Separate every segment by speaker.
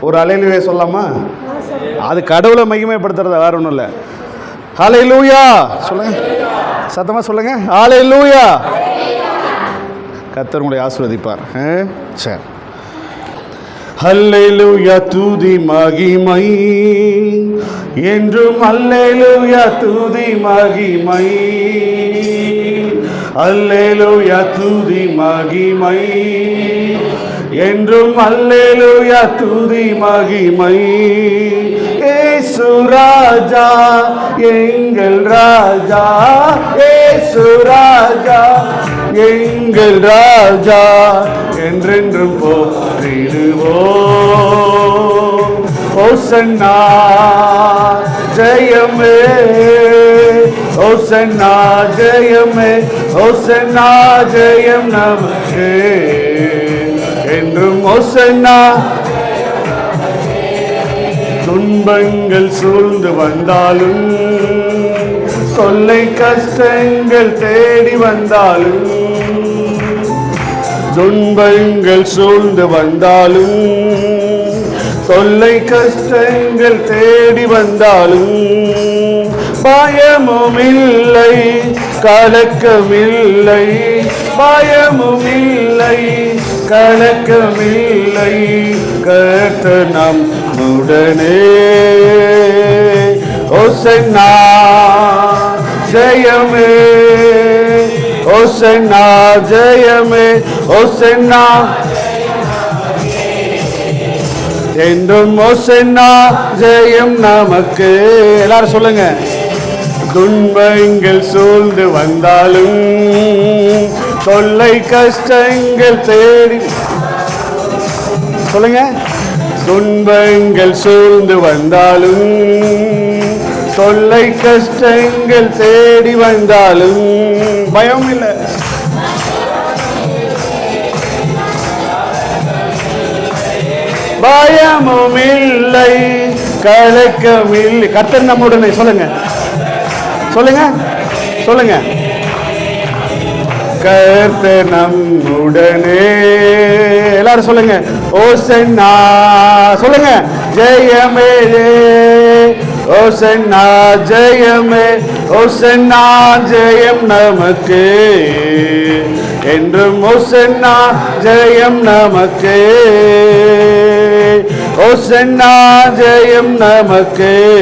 Speaker 1: ஒரு அலையிலே சொல்லாமா? அது கடவுளை மகிமைப்படுத்துறது வேற ஒன்றும் இல்லை. ஆலை லூயா சொல்லுங்க. சத்தமாக சொல்லுங்க. ஆலை லூயா கத்தர் உங்களை ஆசிர்வதிப்பார். சரி. ஹல்லேலூயா தூதி மகிமை. என்றும் ஹல்லேலூயா தூதி மகிமை. ஹல்லேலூயா தூதி மகிமை. என்றும் அல்லேலுயா துதி மகிமை. ஏசு ராஜா எங்கள் ராஜா. ஏசு ராஜா எங்கள் ராஜா. என்றென்றும் போற்றிடுவோம். ஓசன்னா ஜெயமே. ஓசன்னா ஜெயமே. ஓசன்னா ஜெயம் நமக்கு. என்றும் ஓசன்னா துன்பங்கள் சூழ்ந்து வந்தாலும் சொல்லை கஷ்டங்கள் தேடி வந்தாலும் துன்பங்கள் சூழ்ந்து வந்தாலும் தொல்லை கஷ்டங்கள் தேடி வந்தாலும் பயமும் இல்லை கலக்கமில்லை பயமும் இல்லை. கலக்கமில்லை கத்த நம் உடனே ஓசன்னா ஜெயமே ஓசன்னா ஜெயமே ஓசன்னா என்றும் ஓசன்னா ஜெயம் நமக்கு. எல்லாரும் சொல்லுங்க. துன்பங்கள் சூழ்ந்து வந்தாலும் தொல்லை கஷ்டங்கள் தேடி. சொல்லுங்க. துன்பங்கள் சூழ்ந்து வந்தாலும் தொல்லை கஷ்டங்கள் தேடி வந்தாலும் பயம் இல்லை. பயமும் இல்லை கலக்கம் இல்லை கத்தன் நம்முடனே சொல்லுங்க. சொல்லுங்க. சொல்லுங்க. கர்த்தர் நம்முடனே. எல்லாரும் சொல்லுங்க. ஓசன்னா சொல்லுங்க. ஜெயமே. ஓசன்னா ஜெயமே. ஓசன்னா ஜெயம் நமக்கு. என்றும் ஓசன்னா ஜெயம் நமக்கு. ஓசன்னா ஜெயம் நமக்கு.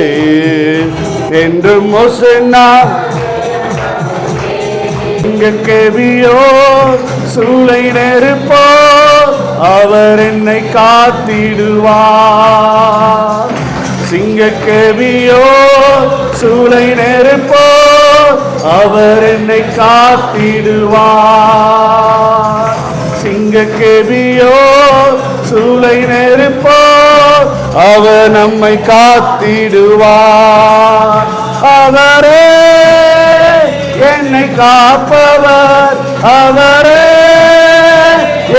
Speaker 1: என்றும் ஓசன்னா கேவியோ சூளை நெருப்போ அவர் என்னை காத்திடுவார். சிங்க கவியோ சூளை நெருப்போ அவர் என்னை காத்திடுவார். சிங்க சிங்கக்கேவியோ சூளை நெருப்போ அவர் நம்மை காத்திடுவார். அவரே என்னை காப்பவர் அவரே.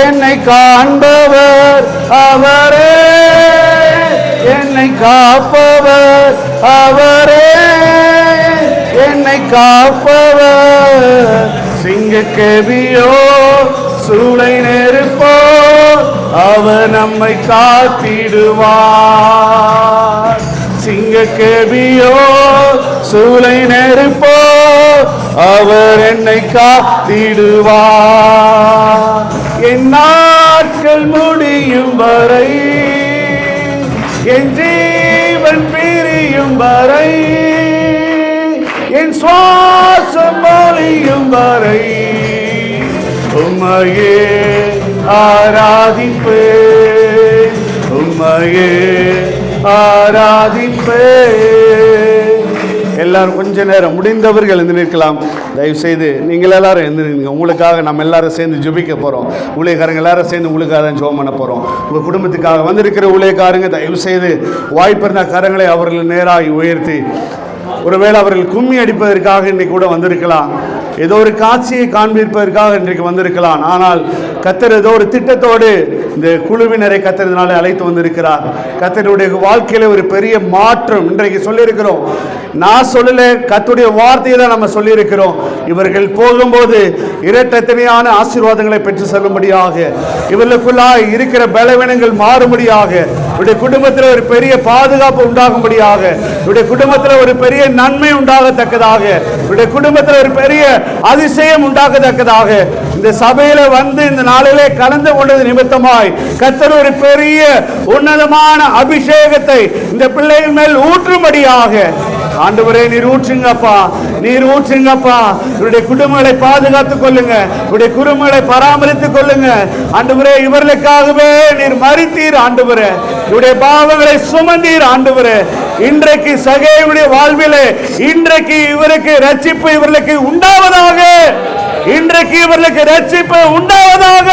Speaker 1: என்னை காண்பவர் அவரே. என்னை காப்பவர் அவரே. என்னை காப்பவர் சிங்க கவியோ சூளை நெருப்போ அவர் நம்மை காத்திடுவார். சிங்க கவியோ சூளை நெருப்போ அவர் என்னை காத்திடுவார். என் நாட்கள் முடியும் வரை என் ஜீவன் பிரியும் வரை என் சுவாசம் மொழியும் வரை. உம்மையே ஆராதிப்பே உம்மையே ஆராதிப்பே எல்லாரும் கொஞ்ச நேரம் முடிந்தவர்கள் எழுந்து நிற்கலாம் தயவு செய்து நீங்கள் எல்லாரும் எழுந்து நிற்க உங்களுக்காக நம்ம எல்லாரும் சேர்ந்து ஜுபிக்க போகிறோம் ஊழியக்காரங்க எல்லாரும் சேர்ந்து உங்களுக்காக தான் ஜோம் பண்ண போகிறோம் உங்கள் குடும்பத்துக்காக வந்திருக்கிற ஊழியக்காரங்க தயவு செய்து வாய்ப்பிருந்த கரங்களை அவர்கள் நேராக உயர்த்தி ஒருவேளை அவர்கள் கும்மி அடிப்பதற்காக இன்றைக்கு கூட வந்திருக்கலாம். ஏதோ ஒரு காட்சியை காண்பிப்பதற்காக இன்றைக்கு வந்திருக்கலாம். ஆனால் கத்தர் ஏதோ ஒரு திட்டத்தோடு இந்த குழுவினரை கத்தறதுனால அழைத்து வந்திருக்கிறார். கத்தருடைய வாழ்க்கையில ஒரு பெரிய மாற்றம் இன்றைக்கு சொல்லியிருக்கிறோம். நான் சொல்லல கத்துடைய வார்த்தையை தான் நம்ம சொல்லியிருக்கிறோம். இவர்கள் போகும்போது இரட்டத்தனையான ஆசீர்வாதங்களை பெற்று செல்லும்படியாக இவர்களுக்குள்ளாய் இருக்கிற பலவீனங்கள் மாறும்படியாக இவருடைய குடும்பத்தில் ஒரு பெரிய பாதுகாப்பு உண்டாகும்படியாக இவருடைய குடும்பத்தில் ஒரு பெரிய நன்மை உண்டாகத்தக்கதாக இவருடைய குடும்பத்தில் ஒரு பெரிய அதிசயம் உண்டாகத்தக்கதாக இந்த சபையில வந்து இந்த நாளிலே கலந்து கொண்டது நிமித்தமாய் கத்தர் ஒரு பெரிய உன்னதமான அபிஷேகத்தை இந்த பிள்ளைகள் மேல் ஊற்றும்படியாக. ஆண்டவரே நீர் ஊற்றுங்கப்பா நீர் ஊற்றுங்கப்பா. இவருடைய குடும்பங்களை பாதுகாத்துக் கொள்ளுங்க. இவருடைய குடும்பங்களை பராமரித்துக் கொள்ளுங்க. ஆண்டவரே இவர்களுக்காகவே நீர் மறித்தீர் ஆண்டவரே. இவருடைய பாவங்களை சுமந்தீர் ஆண்டவரே. இன்றைக்கு சகையுடைய வாழ்விலே இன்றைக்கு இவருக்கு ரட்சிப்பு இவர்களுக்கு உண்டாவதாக. இன்றைக்கு இவர்களுக்கு ரட்சிப்பு உண்டாவதாக